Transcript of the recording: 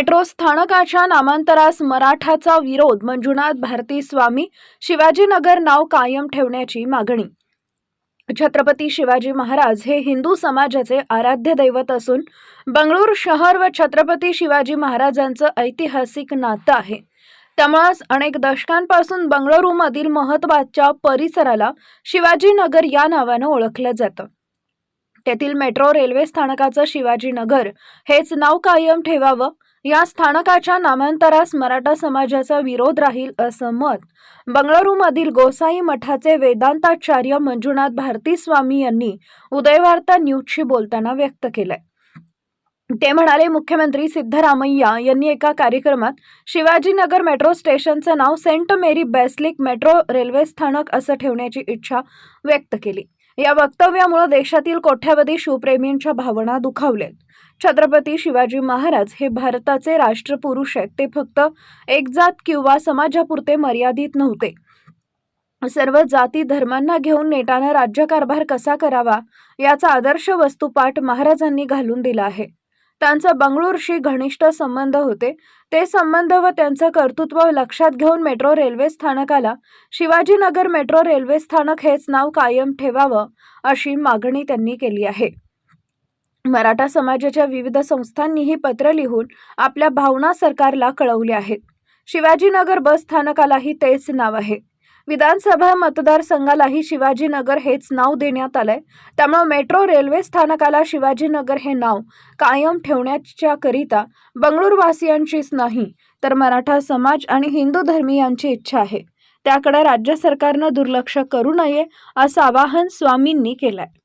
Metro स्थानकाच्या नामांतरास मराठाचा विरोध मंजुनाथ भारती स्वामी शिवाजीनगर नाव कायम ठेवण्याची मागणी. छत्रपती शिवाजी महाराज हे हिंदू समाजाचे आराध्य दैवत असून बंगळूर शहर व छत्रपती शिवाजी महाराजांचं ऐतिहासिक नातं आहे. त्यामुळेच अनेक दशकांपासून बंगळुरूमधील महत्त्वाच्या परिसराला शिवाजीनगर या नावानं ओळखलं जातं. तेथील मेट्रो रेल्वे स्थानकाचं शिवाजीनगर हेच नाव कायम ठेवावं या स्थानकाच्या नामांतरास मराठा समाजाचा विरोध राहील असं मत. बंगळुरूमधील गोसाई मठाचे वेदांताचार्य मंजुनाथ भारती स्वामी यांनी उदयवार्ता न्यूजशी बोलताना व्यक्त केलंय. ते म्हणाले मुख्यमंत्री सिद्धरामय्या यांनी एका कार्यक्रमात शिवाजीनगर मेट्रो स्टेशनचं नाव Saint Mary basilica metro railway स्थानक असं ठेवण्याची इच्छा व्यक्त केली. या वक्तव्यामुळे देशातील कोट्यावधी शिवप्रेमींच्या भावना दुखावल्यात छत्रपती शिवाजी महाराज हे भारताचे राष्ट्रपुरुष आहेत. ते फक्त एक जात किंवा समाजापुरते मर्यादित नव्हते. सर्व जाती धर्मांना घेऊन नेटानं राज्यकारभार कसा करावा याचा आदर्श वस्तुपाठ महाराजांनी घालून दिला आहे. त्यांचा बंगळूरशी घनिष्ठ संबंध होते. ते संबंध व त्यांचं कर्तृत्व लक्षात घेऊन मेट्रो रेल्वे स्थानकाला शिवाजीनगर मेट्रो रेल्वे स्थानक हेच नाव कायम ठेवावं अशी मागणी त्यांनी केली आहे. मराठा समाजाच्या विविध संस्थांनीही पत्र लिहून आपल्या भावना सरकारला कळवल्या आहेत. शिवाजीनगर बस स्थानकालाही तेच नाव आहे. विधानसभा मतदारसंघालाही शिवाजीनगर हेच नाव देण्यात आलंय. त्यामुळे मेट्रो रेल्वे स्थानकाला शिवाजीनगर हे नाव कायम ठेवण्याच्या करिता नाही तर मराठा समाज आणि हिंदू धर्मीयांची इच्छा आहे. त्याकडे राज्य सरकारनं दुर्लक्ष करू नये असं आवाहन स्वामींनी केलंय.